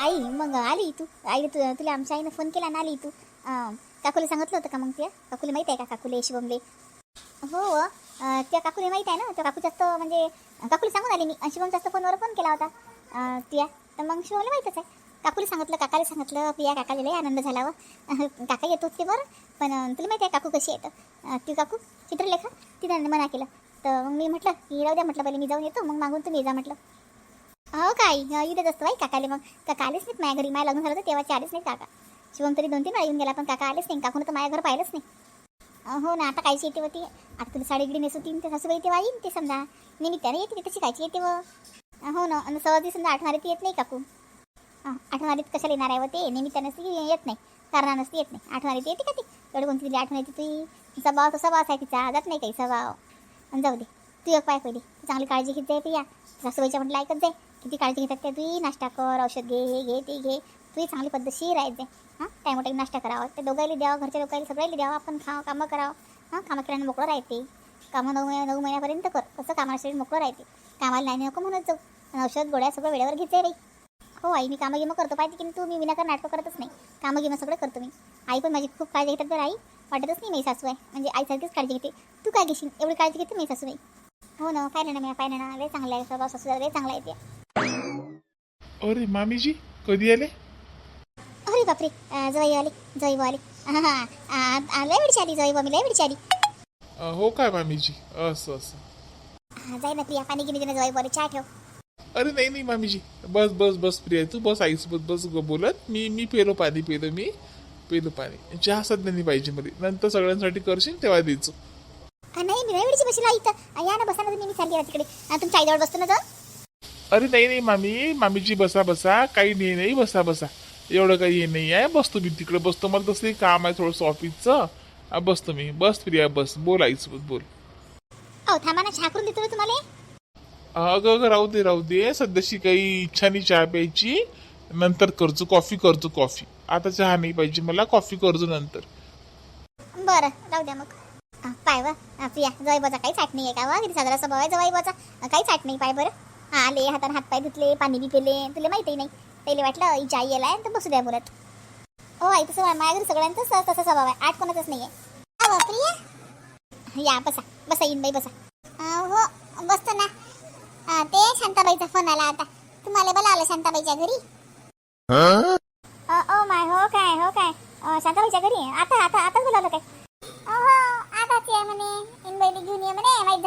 आई मग आली तू? आई तू तुला आमच्या आईनं फोन केला ना आली तू? काकूला सांगितलं होतं का मग त्या काकूला माहीत आहे का काकूले शिवमले? हो त्या काकूला माहीत आहे ना? त्या काकू जास्त म्हणजे काकूला सांगून आली मी. शिवम जास्त फोनवर फोन केला होता. त्या तर मग शिवमला माहीतच आहे. काकूला सांगितलं काकाला सांगितलं प्रिया काकाला लय आनंद झाला हो. व काका येत होते बरं पण तुला माहिती आहे काकू कशी येतं ती काकू चित्रलेखा? तिनं मना केलं. तर मग मी म्हटलं की राहू द्या म्हटलं पहिले मी जाऊन येतो मग मागून तुम्ही जा म्हटलं. हो काय इथेच असतो बाई काकाले मग. काका आलेच नाहीत माझ्या घरी. माझ्या लग्न झालं होतं तेव्हाचे आलेच नाहीत काका. शिवम तरी दोन तीन वेळा येऊन गेला पण काका आलेच नाही. काकून तर माझ्या घर पाहिलंच नाही. हो ना आता कायची येते होती. आता तुला साडी नेसू तीन ते सासूबाई तेव्हा येईन ते समजा. निमित्ताने येते तशी कायची येते व हो ना आणि सहजी समजा आठवारीत येत नाही काकू. हां कशाला येणार आहे व ते? निमित्ताने ती येत नाही. कारणानंच ती येत नाही. आठवारीत ती येते का ती? एवढी कोणती तिथे आठवण येते ती तिचा भाव तसा भाव आहे तिचा. जात नाही काही स्वभाव आणि जाऊ दे. तू एक पाय पहिली. तू चांगली काळजी घेत जाय प्रिया. सासूबाईच्या म्हटलं ऐकत जाय. किती काळजी घेतात त्या तू नाश्ता कर औषध घे हे घे ते घे. तू चांगली पद्धतशीर राहत जाय. हां? टाईम टाईम नाश्ता करावा. ते दोघायला द्यावं घरच्या लोकांना सगळ्याला द्यावं. आपण खावं कामं करावं. हां? कामं केल्यानं मोकळं राहते. कामं नऊ महिन्या नऊ महिन्यापर्यंत कर. कसं कामासाठी मोकळं राहते. कामाला नाही नको म्हणत जाऊ. आणि औषध गोळ्या सगळं वेळेवर घेत जाय बाई. हो आई मी कामं गिमं करतो. पाहिजे की तू? मी विनाकार नाटकं करतच नाही. कामं गिमं सगळं करतो मी. आई पण माझी खूप काळजी घेतात बरं आई. वाटतच नाही मी सासू आहे. म्हणजे आईसारखीच काळजी घेते. तू काय घेशील? एवढी काळजी घेते मी सासूबाई हो ना पाहिलं ना मी पाहिलं ना. लय चांगलं आहे स्वभाव सासू लय चांगला आहे ते अरे मामीजी कधी आले? अरे बापरे अं, जवाई आली जवाई आली. हा, हा, आ, आ, लय वेळची आली जवाई मी लय वेळची आली. अ, हो काय मामीजी? असं असं. हा, जाय ना प्रिया पाणी गिनी देणं जवाई बुवाला चहा ठेव. अरे नाही नाही मामीजी. बस बस बस प्रिया तू बस आईसोबत बस ग बोलत. मी मी पेलो पाणी पेलो मी पेलो पाणी. चहा सध्या नाही पाहिजे मध्ये. नंतर सगळ्यांसाठी करशील तेव्हा द्यायचो नाही मी वेळची बसला. इथं. या ना बसा ना तुम्ही मी चालली आहे तिकडे. तुमच्या आईजवळ बसतो ना अरे नाही नाही मामी मामीजी बसा बसा. काही नाही नाही बसा बसा. एवढं काही हे नाही आहे. बसतो मी तिकडे बसतो. मला तसं काम आहे थोडंसं ऑफिसचं आ, बसतो मी. बस प्रिया बस. बोल आईसोबत बोल. अहो थांबा ना चहा करून देतो तुम्हाला. अगं अगं राहू दे राहू दे. सध्याशी काही इच्छा नाही चहा प्यायची. नंतर करतो कॉफी करतो कॉफी. आता चहा नाही पाहिजे मला. कॉफी करतो नंतर. बरं राहू द्या मग. पाय वा. प्रिया जवाई बाजा. काहीच आठ नाही आहे का वा? किती साजरा स्वभाव आहे जवाई बाजा. काहीच आठ नाही पाय बरं. हा आले. हाताने हात पाय धुतले. पाणी बी पिले. तुला माहिती नाही. पहिले वाटलं हिची आई यायला तर बसू द्या बोलत. हो आई तसं माझ्या घरी सगळ्यांचं तसा स्वभाव आहे. आठ कोणाचाच नाही आहे प्रिया. या बसा. बसा येईन बाई बसा हो बसतो ना. ते शांताबाईचा फोन आला आता. तुम्हाला बोलावलं शांताबाईच्या घरी? ओ माय हो काय हो काय. शांताबाईच्या घरी? आता आता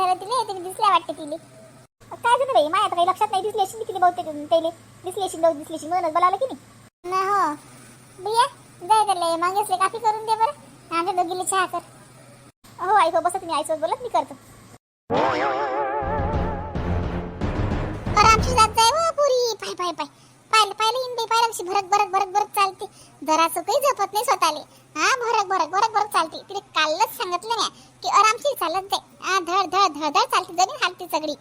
झालं तिने तुम्ही दिसल्या वाटते तिने काय झालं बाई? माझ्या काही लक्षात नाही दिसली अशी तिले बहुतेक त्याने दिसली अशी बहुतेक दिसली अशी म्हणूनच बोलावलं की नाही. ना हो भैया जाय त्याला मागेसले काफी करून दे बरं. आमच्या दोघीले चहा कर. हो आई हो बसा तुम्ही. आईसोबत बोलत मी करतो. आमची जात जाय व पुरी. पाय पाय पाय. पाहिलं पाहिलं इन बाई पाहिलं कशी भरक भरक भरक भरक चालते. जरासं काही जपत नाही स्वतःले. हा भरक भरक भरक भरक चालते. तिने कालच सांगितलं ना की आरामशीर चालत जाय. हा धड धड धड धड चालते जमीन हालते सगळी.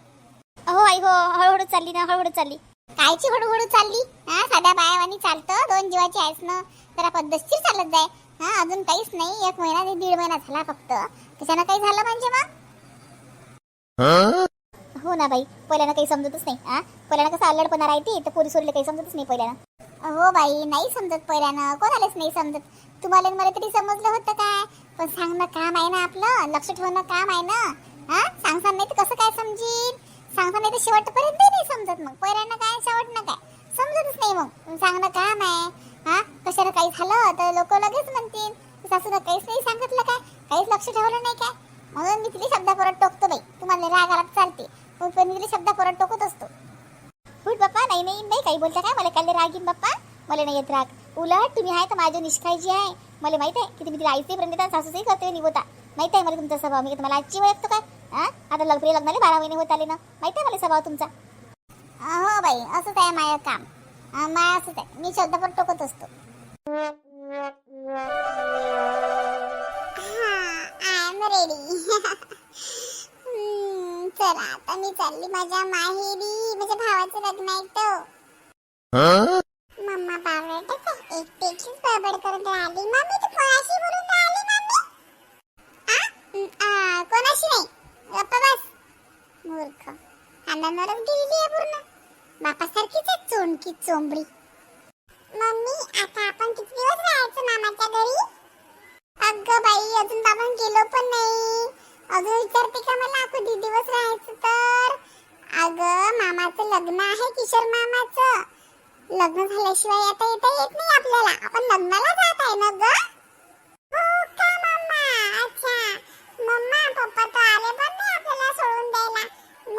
हो आई हो हळूहळू चालली ना हळूहळू चालली. कायची हळूहळू चालली. हा साध्या बायावानी चालतं दोन जीवाची आहेस ना जरा पद्धतशीर चालत जाय. हा अजून काहीच नाही एक महिना ते दीड महिना झाला फक्त. त्याच्यानं काही झालं म्हणजे मग? हो ना बाई पहिल्यानं काही समजतच नाही हा पहिल्यानं कसं अल्लडपणा राहते तर पोरी सोरीला काही समजतच नाही पहिल्यानं हो बाई नाही समजत पहिल्यानं कोणालाच नाही समजत. तुम्हाला मला तरी समजलं होतं काय पण सांगणं काम आहे ना आपलं लक्ष ठेवणं काम आहे ना. हा सांगसान नाही तर कसं काय समजीन? सांगसान नाही तर शेवटपर्यंत नाही समजत मग. पहिल्यानं काय शेवटनं काय? समजतच नाही मग. सांगणं काम आहे. हा कशाला काही झालं तर लोक लगेच म्हणतील. सासूला काहीच नाही सांगितलं काय काहीच लक्ष ठेवलं नाही काय म्हणून मी तिथे शब्दापरत टोकतो बाई. तुम्हाला राग आला चालते. पण पण शब्द परत टोकत असतो. फुट बाप्पा नाही नाही नाही काही बोलता काय? मला काल राग येईन बाप्पा. मला नाही येत राग. उलट तुम्ही आहे तर माझ्या निष्काळजी आहे. मला माहीत आहे की तुम्ही तिला आईचे प्रेम देता सासूचंही कर्तव्य निभवता. माहीत आहे मला तुमचा स्वभाव. मी तुम्हाला आजची ओळखतो काय? हा? आता लग्न लग्नाला बारा महिने होत आले ना. माहीत आहे मला स्वभाव तुमचा? हो बाई असंच आहे माझं काम. माया माय असंच आहे. मी शब्द पण टोकत असतो. मी चालली माझ्या माहेरी. माझ्या भावाचं लग्न आहे तो. मम्मा बावळटच आहे. एकटीचीच बडबड करून राहिली. मम्मी तू कोणाशी बोलून राहिली मम्मी? आ? कोणाशी नाही. गप्प बस. मूर्ख. अंधांवरच गेलेली आहे पूर्ण. बापासारखीच आहे चोंडकी चोंबडी. मम्मी आता आपण किती दिवस राहायचं मामाच्या घरी? अगं बाई अजून बाबा गेलो पण नाही. अजून विचारते का मला? किती दिवस राहायचं तर? अगं मामाचं लग्न आहे किशोर मामाचं. लग्न झाल्याशिवाय आता येता येत नाही आपल्याला. आपण लग्नाला जात आहे ना ग? हो का मम्मा अच्छा. मम्मा पप्पा तर आले पण नाही आपल्याला सोडून द्यायला.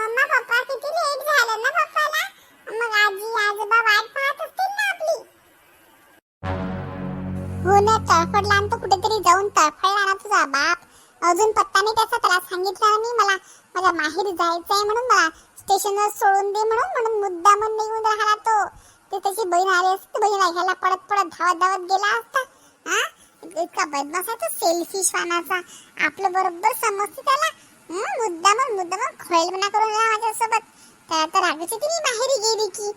मम्मा पप्पा किती लेट झालं ना पप्पाला? मग आजी आजोबा वाट पाहत असतील ना आपली. हो ना तळफडला तर कुठेतरी जाऊन तळफडला ना तुझा बाप. अजून पत्ता नाही त्याचा त्याला सांगितलं मी मला माझ्या जायचं जायचंय म्हणून मला स्टेशनवर सोडून दे म्हणून म्हणून मुद्दा म्हणून निघून राहिला तो. ते त्याची बहीण आली असते बहीण ह्याला पडत पडत धावत धावत गेला असता. हा? इतका बदमाश आहे तो सेल्फिश वानाचा. आपलं बरोबर समजते त्याला. मुद्दा मग मुद्दा मग खोळेलपणा करून राहा माझ्यासोबत. त्याला तर रागाची मी माहेरी गेली की.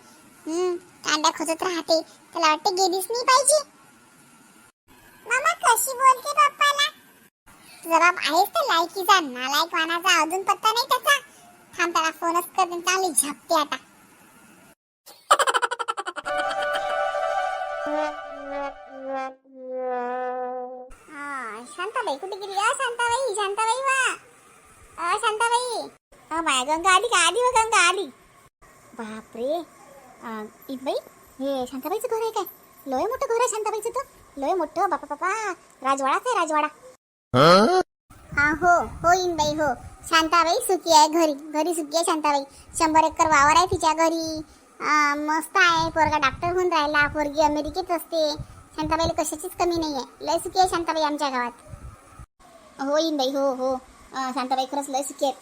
हं, कांड्या खोचत राहते. त्याला वाटते गेलीच नाही पाहिजे. मामा कशी बोलते पप्पाला? जबाब बाप आहेस तर लायकीचा नालायक वानाचा अजून पत्ता नाही त्याचा. थांब त्याला फोनच करते चांगली झपते आता. शांताबाई कुठे गेली? अ शांताबाई शांताबाई वा. अ शांताबाई. अ माय गंगा आली का? आली व गंगा आली. बापरे. बाई हे शांताबाईचं घर आहे काय? लोय मोठं घर आहे शांताबाईचं तर? लोय मोठं बापा बापा. राजवाडाच आहे राजवाडा. हा हो हो बाई हो. शांताबाई सुखी आहे घरी. घरी सुखी आहे शांताबाई. शंभर एकर वावर आहे तिच्या घरी. मस्त आहे. पोरगा डॉक्टर होऊन राहिला. पोरगी अमेरिकेत असते. शांताबाईला कशाचीच कमी नाही आहे लय सुखी आहे शांताबाई आमच्या गावात. हो बाई हो हो. शांताबाई खरंच लय सुखी आहेत.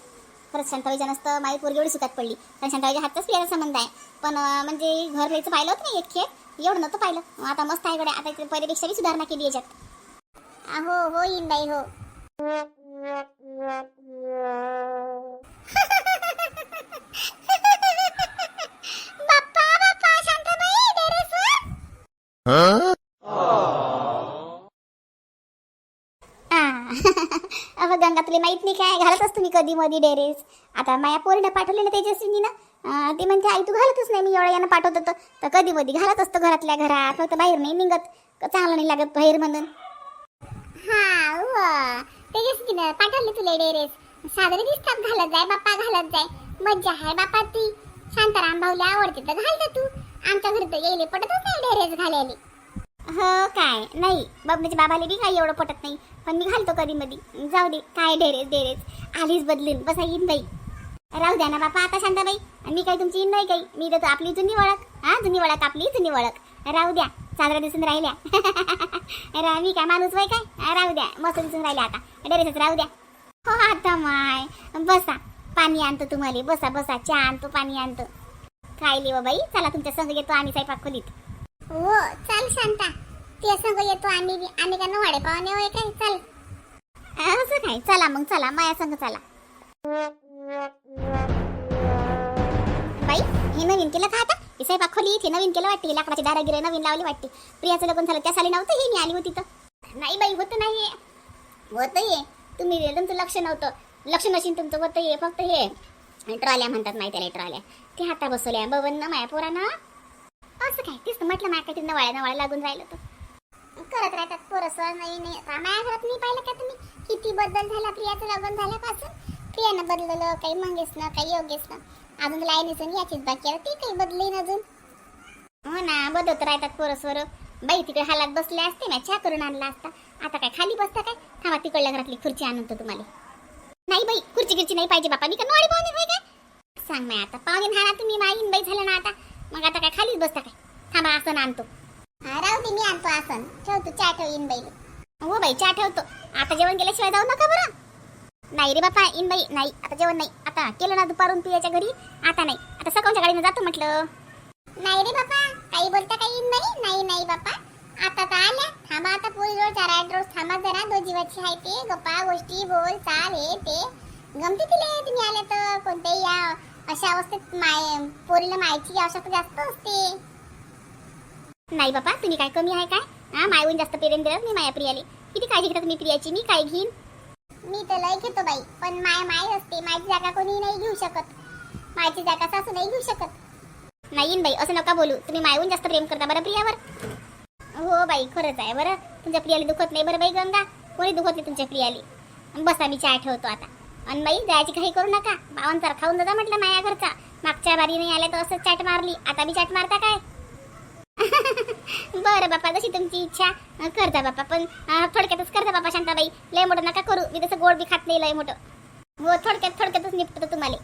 खरंच शांताबाईच्या नसतं माझी पोरगी एवढी सुखात पडली. कारण शांताबाईच्या हातचाच प्रियाचा संबंध आहे. पण म्हणजे घर घ्यायचं पाहिलं होतं नाही एक खेळ? एवढं नव्हतं पाहिलं. आता मस्त आहे गड्या. आता पहिल्यापेक्षा बी सुधारणा केली याच्यात. हो हो येईन बाई हो. बाप्पा बाप्पा शांताबाई गंगा तुला माहीत नाही काय? घालत असतो मी कधी मधी डेरेस. आता माया पोरीनं पाठवले ना तेजस्वीनी ना अं, ती म्हणते आई तू घालतच नाही. मी एवढ्या यानं पाठवत होतं. तर कधी मधी घालत असतो घरातल्या घरात फक्त बाहेर नाही निघत. क- चांगलं नाही लागत बाहेर म्हणून. हा हो. व तेजस्वीनं पाठवले तुला डेरेस. सादरी दिसतात घालत जाय बाप्पा घालत जाय. मज्जा आहे बाप्पा ती. शांताराम भाऊला आवडते तर घालते तू. आमच्या घरी तर येईल पटतच नाही डेरेस घालायला. हो काय? नाही. बबनीच्या म्हणजे बाबाला बी काही एवढं पटत नाही. पण मी घालतो कधी मधी. जाऊ दे काय डेरेस डेरेस. आलीच बदलून. बसा येईन बाई. राहू द्या ना बापा आता शांताबाई. आणि मी काही तुमची नाही काही. मी देतो आपली जुनी ओळख. हा जुनी वळख आपली जुनी ओळख. राहू द्या चांदऱ्या दिसून राहिल्या. रा- मी काय माणूस वय काय? राहू द्या मस्त दिसून राहिल्या आता. डेरेसच राहू द्या. हो आता माय बसा पाणी आणतो तुम्हाला. बसा बसा चहा आणतो पाणी आणतो. काय लिव बाई? चला तुमच्या संग येतो आम्ही स्वयंपाक खोलीत. हो चल शांता. ते संग येतो आम्ही. आम्ही का नवाडे पाहुणे होय काय? चल. असं काय? चला मग चला. माया संग चला. बाई हे नवीन केलं का आता? हे स्वयंपाक खोली नवीन केलं वाटते लाकडाची दारागिरे नवीन लावली वाटते. प्रियाचं लग्न झालं त्या साली नव्हतं हे मी आली होती तर. नाही बाई होत नाही होत हे. तुम्ही तुमचं लक्ष नव्हतं. लक्ष नशीन तुमचं होतं हे फक्त हे. ट्रॉल्या म्हणतात माहिती त्याला ट्रॉल्या. ते हाता बसवल्या बवन ना माया पोरानं. असं काय? तेच म्हटलं माझ्या काहीतरी नवाळ्या नवाळ्या लागून राहिलं तर. करत राहतात पोरसवर नाही नाही. आता घरात नाही पाहिलं का तुम्ही? किती बदल झाला प्रियाचं लग्न झाल्यापासून? प्रियानं बदललं काही मंगेशनं काही योगेशनं. अजून लाईनीचं आणि याचीच बाकी आहे. ती काही बदलेन अजून. हो ना बदलत राहतात पोरसवर बाई तिकडे हालात बसले असते ना चहा करून आणला असता. आता काय खाली बसता काय? थांबा तिकडल्या घरातली खुर्ची आणून तो तुम्हाला. नाही बाई खुर्ची गिरची नाही पाहिजे बापा. मी का नवाडी पाहुणे होय काय? सांग माय आता पाहुणे ना तुम्ही माईन बाई झालं ना आता. मग आता काय खालीच बसता काय? थांबा आसन आणतो. हा, राहू दे मी आणतो आसन. ठेवतो चहा ठेव इन बाई हो बाई चहा ठेवतो. आता जेवण केल्याशिवाय जाऊ नका बरं. नाही रे बापा इन बाई नाही आता जेवण नाही. आता केलं ना दुपारून पियाच्या घरी? आता नाही. आता सकाळच्या गाडीनं जातो म्हटलं. नाही रे बापा. काही बोलता काही बाई नाही नाही बापा. आता तर आल्या. थांबा आता पोळी रोज जरा रोज थांबा जरा. दो जीवाची आहे ते. गप्पा गोष्टी बोल चाल हे ते. गमते तिले तुम्ही आल्या तर कोणत्याही या अशा अवस्थेत माय पोरीला मायची आवश्यकता जास्त असते. नाही बापा तुम्ही काय कमी आहे काय? हा मायहून जास्त प्रेम दिलं मी माया प्रियाले किती काळजी घेता तुम्ही प्रियाची? मी काय घेईन? मी तर लय घेतो बाई पण माय माय असते माझी जागा कोणी नाही घेऊ शकत. माझी जागा सासू नाही घेऊ शकत. नाही येईन बाई असं नका बोलू. तुम्ही मायहून जास्त प्रेम करता बरं प्रियावर? हो बाई खरंच आहे बरं. तुमच्या प्रियाला दुखत नाही बरं बाई गंगा? कोणी दुखत नाही तुमच्या प्रियाली? बसा मी चहा ठेवतो आता. आणि बाई जायची काही करू नका. बावन तर खाऊन जाता म्हटलं माया घरचा. मागच्या बारी नाही आल्या तर असंच चाट मारली. आता बी चाट मारता काय? बरं बापा जशी तुमची इच्छा. अं, करता बापा पण अं, थोडक्यातच करता बापा शांताबाई. लय मोठं नका करू. मी तसं गोड बी खात नाही लय मोठं. हो थोडक्यात थोडक्यातच निपटतो तुम्हाला.